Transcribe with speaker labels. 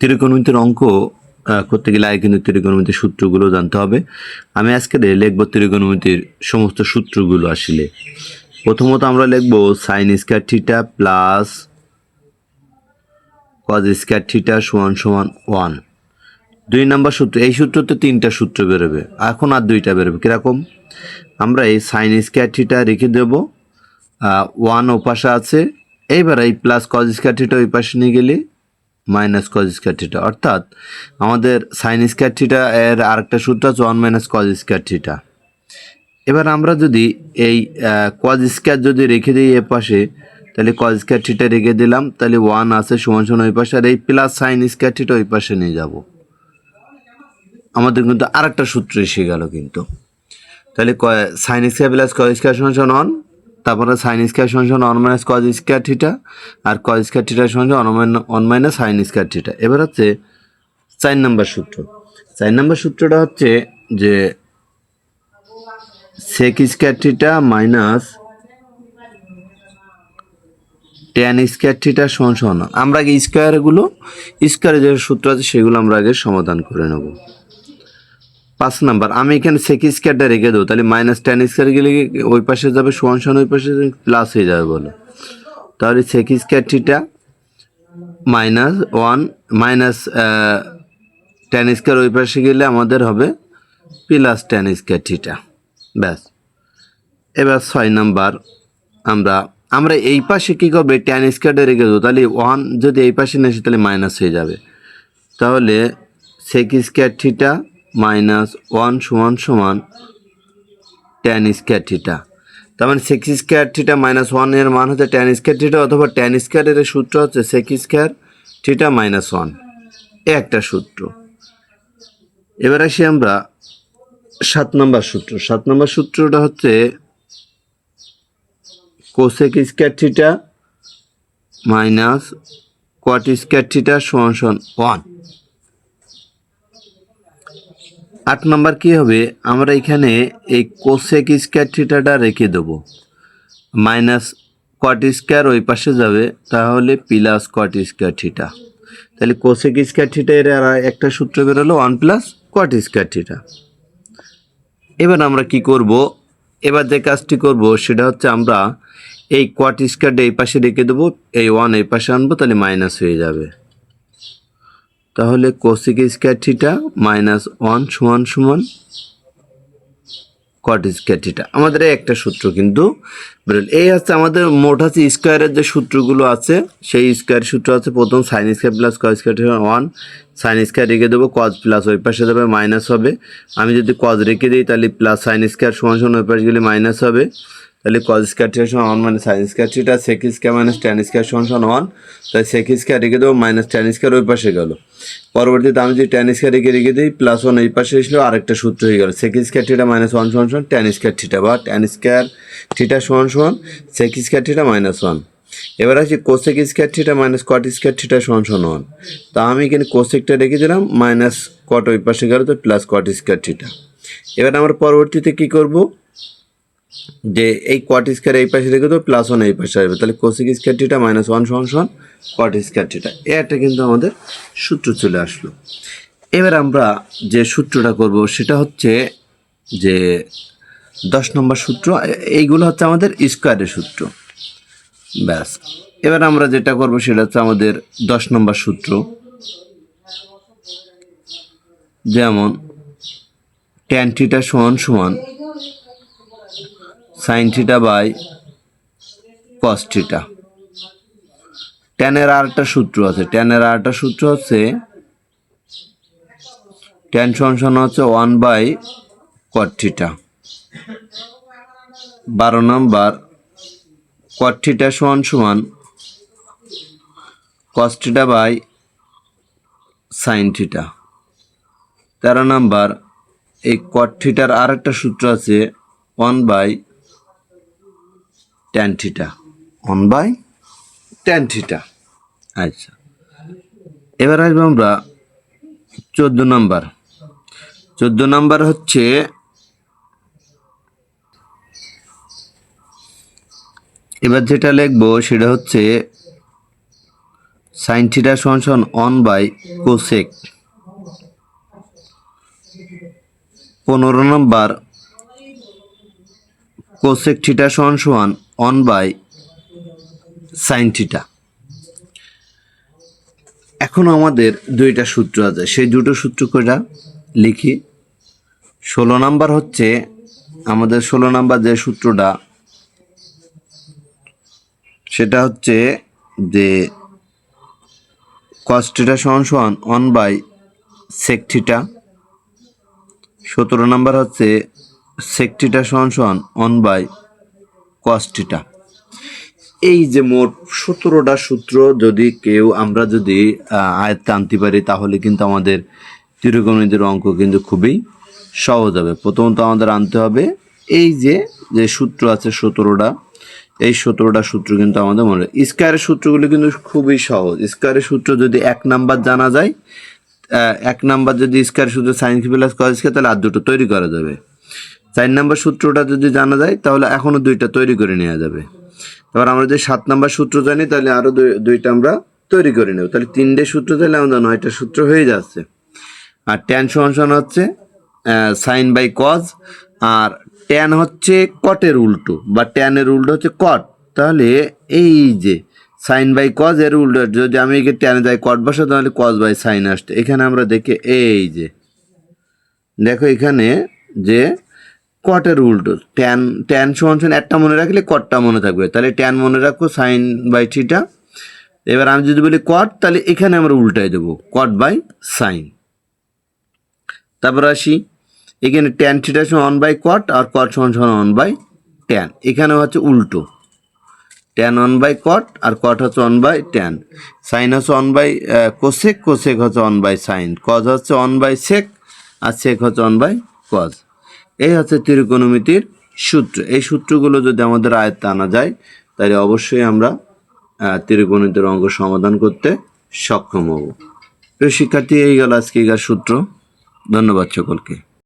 Speaker 1: ত্রিকোণমিতির অঙ্ক করতে গেলে আগে কিন্তু ত্রিকোণমিতির সূত্রগুলো জানতে হবে। আমি আজকে লিখব ত্রিকোণমিতির সমস্ত সূত্রগুলো আসলে। প্রথমত আমরা লিখব sine square theta plus cos square theta সমান সমান ওয়ান দুই নম্বর সূত্র এই সূত্রতে তিনটা সূত্র বেরোবে। এখন আর দুইটা বেরোবে। কীরকম? আমরা এই সাইন স্কয়ার থিটা রেখে দেব। ওয়ান ওপাশে আছে। এইবার এই প্লাস কজ স্কয়ার থিটা ওই পাশে নিয়ে গেলে মাইনাস কজ স্কয়ার থিটা অর্থাৎ আমাদের সাইন স্কয়ার থিটা এর আরেকটা সূত্র আছে one minus cos square theta এবার আমরা যদি এই কজ স্কয়ার যদি রেখে দিই এ পাশে, তাহলে কজ স্কয়ার থিটা রেখে দিলাম, তাহলে ওয়ান আছে সমান সমান ওই পাশে, আর এই প্লাস সাইন স্কয়ার থিটা ওই পাশে নিয়ে যাব। আমাদের কিন্তু আরেকটা সূত্র এসে গেল কিন্তু। তাহলে sine square plus cos square সমান সমান তারপরে সাইন স্কয়ার সমান সমান one minus cos square theta আর কজ স্কয়ার থিটা সমান সমান one minus sine square theta এবার হচ্ছে চার নম্বর সূত্র। চার নম্বর সূত্রটা হচ্ছে যে sec square theta minus tan square theta সমান সমান। আমরা আগে স্কোয়ারগুলো স্কোয়ারে যে সূত্র আছে সেগুলো আমরা আগে সমাধান করে নেব। পাঁচ নাম্বার, আমি এখানে সেক স্কোয়ারটা রেখে দেবো, তাহলে মাইনাস টেন স্কোয়ার গেলে ওই পাশে যাবে, সমান সমান ওই পাশে প্লাস হয়ে যাবে বলো। তাহলে sec square theta minus one minus tan square ওই পাশে গেলে আমাদের হবে প্লাস টেন স্কোয়ার থিটা ব্যাস। এবার ছয় নাম্বার, আমরা আমরা এই পাশে কী করবে টেন স্কোয়ারটা রেখে দেবো, তাহলে ওয়ান যদি এই পাশে আসে, তাহলে মাইনাস হয়ে যাবে। তাহলে sec square theta minus one সমান সমান টেন স্কোয়ার থিটা তার মানে সেক স্কোয়ার থিটা মাইনাস ওয়ানের মান হচ্ছে টেন স্কোয়ার থিটা অথবা টেন স্কোয়ারের সূত্র হচ্ছে sec square theta minus one এ একটা সূত্র। এবার আসি আমরা সাত নম্বর সূত্র। সাত নম্বর সূত্রটা হচ্ছে cosec square theta minus cot square theta সমান সমান ওয়ান আট নম্বর কি হবে? আমরা এখানে এই কোসেক স্কোয়ার থিটাটা রেখে দেবো। মাইনাস কট স্কোয়ার ওই পাশে যাবে, তাহলে প্লাস কট স্কোয়ার থিটা তাহলে কোসেক স্কোয়ার থিটা এর একটা সূত্র বেরোলো one plus cot square theta এবার আমরা কি করব? এবার যে কাজটি করব, সেটা হচ্ছে আমরা এই কোয়াট স্কোয়ারটা এই পাশে রেখে দেবো, এই ওয়ান এই পাশে আনব, তাহলে মাইনাস হয়ে যাবে। তাহলে cosec square theta minus one সমান সমান কট স্কোয়ার থিটা আমাদের একটা সূত্র কিন্তু এই হচ্ছে আমাদের মোট হচ্ছে স্কোয়ারের যে সূত্রগুলো আছে, সেই স্কোয়ার সূত্র আছে প্রথম sine square plus cos square theta one sine square রেখে দেবো কজ প্লাস ওই পাশে যাবে মাইনাস হবে। আমি যদি কজ রেখে দিই তাহলে প্লাস সাইন স্কোয়ার সমান সমান ওই পাশে গেলে মাইনাস হবে। তাহলে কজ স্কোয়ার সমান ওয়ান মানে sine square theta sec square minus tan square সমান সমান ওয়ান তাই সেক স্কোয়ার রেখে দেবো মাইনাস টেন স্কোয়ার ওই পাশে গেল। পরবর্তীতে আমি যদি টেন স্কোয়ার রেখে রেখে দিই প্লাস ওয়ান এই পাশে এসলো, আরেকটা সূত্র হয়ে গেল। Sec square theta minus one সমান সমান টেন স্কোয়ার থিটা বা টেন স্কোয়ার থিটা সমান সমান sec square theta minus one এবার আছে cosec square theta minus cot square theta সমান সমান ওয়ান তা আমি এখানে কোসেকটা রেখে দিলাম মাইনাস কট ওই পাশে গেল তো প্লাস কট স্কোয়ার থিটা এবার আমার পরবর্তীতে কি করব? যে এই কোয়াট স্কোয়ার এই পাশে রেখে দেবো প্লাস ওয়ান এই পাশে আসবে। তাহলে cosec square theta minus one সমান সমান কোয়াট স্কোয়ার থিটা এ একটা কিন্তু আমাদের সূত্র চলে আসলো। এবার আমরা যে সূত্রটা করব, সেটা হচ্ছে যে দশ নম্বর সূত্র এইগুলো হচ্ছে আমাদের স্কোয়ারের সূত্র। ব্যাস। এবার আমরা যেটা করব, সেটা হচ্ছে আমাদের দশ নম্বর সূত্র। যেমন ট্যান থিটা সমান সমান sine theta by cos theta. ট্যানের আর একটা সূত্র আছে। ট্যানের আর একটা সূত্র হচ্ছে, ট্যান সমান হচ্ছে ওয়ান বাই কট থিটা। বারো নম্বর, কট থিটা সমান সমান cos theta by sine theta. তেরো নাম্বার, এই কট থিটার আর একটা সূত্র আছে, one by tan theta one by tan theta আচ্ছা এবার আসব আমরা চোদ্দ নাম্বার চোদ্দ নাম্বার হচ্ছে এবার যেটা লিখব সেটা হচ্ছে সাইন থিটা সমান অন বাই কোসেক পনেরো নম্বর কোসেক থিটা সমান সমান অন বাই সাইন থিটা এখন আমাদের দুইটা সূত্র আছে। সেই দুটো সূত্র কটা লিখি। ষোলো নাম্বার হচ্ছে আমাদের ষোলো নাম্বার যে সূত্রটা, সেটা হচ্ছে যে কস্টিটা সমান সমান অন বাই সেকটিটা সতেরো নাম্বার হচ্ছে সেকটিটা সমান সমান অন বাই কস্টিটা এই যে মোট সতেরোটা সূত্র যদি কেউ, আমরা যদি আয়ত্তে আনতে পারি, তাহলে কিন্তু আমাদের ত্রিকোণমিতির অঙ্ক কিন্তু খুবই সহজ হবে। প্রথমত আমাদের আনতে হবে, এই যে যে সূত্র আছে সতেরোটা, এই সতেরোটা সূত্র কিন্তু আমাদের মনে স্কোয়ারের সূত্রগুলো কিন্তু খুবই সহজ। স্কোয়ারের সূত্র যদি এক নাম্বার জানা যায় এক নাম্বার যদি স্কোয়ার সূত্র সাইন প্লাস কজ তাহলে আর দুটো তৈরি করা যাবে। চার নাম্বার সূত্রটা যদি জানা যায়, তাহলে এখনও দুইটা তৈরি করে নেওয়া যাবে। এবার আমরা যদি সাত নাম্বার সূত্র জানি, তাহলে আরও দুই- দুইটা আমরা তৈরি করে নেব। তাহলে তিনটে সূত্র তাহলে আমাদের নয়টা সূত্র হয়ে যাচ্ছে। আর ট্যান সমান হচ্ছে সাইন বাই কজ আর ট্যান হচ্ছে কটের উল্টো, বা ট্যানের উল্টো হচ্ছে কট তাহলে এই যে সাইন বাই কজ এর উল্টো, যদি আমি একে ট্যানে যাই কট বসা তাহলে কজ বাই সাইন আসছে। এখানে আমরা দেখি এই যে, দেখো এখানে যে কটের উল্টো। ট্যান ট্যান সমান সমান একটা মনে রাখলে কটটা মনে থাকবে। তাহলে ট্যান মনে রাখো সাইন বাই থিটা এবার আমি যদি বলি কট তাহলে এখানে আমরা উল্টাই দেবো। কট বাই সাইন তারপর আসি। এখানে ট্যান থিটা সমান ওয়ান বাই কট আর কট সমান সমান ওয়ান বাই ট্যান এখানে হচ্ছে উল্টো। ট্যান ওয়ান বাই কট আর কট হচ্ছে ওয়ান বাই ট্যান সাইন হচ্ছে ওয়ান বাই কোসেক কোসেক হচ্ছে ওয়ান বাই সাইন কজ হচ্ছে ওয়ান বাই সেক আর সেক হচ্ছে ওয়ান বাই কজ এই হচ্ছে ত্রিকোণমিতির সূত্র। এই সূত্রগুলো যদি আমাদের আয়ত্তে আনা যায়, তাহলে অবশ্যই আমরা ত্রিকোণমিতির অঙ্ক সমাধান করতে সক্ষম হব। প্রিয় শিক্ষার্থী, এই গেল আজকে সূত্র। ধন্যবাদ সকলকে।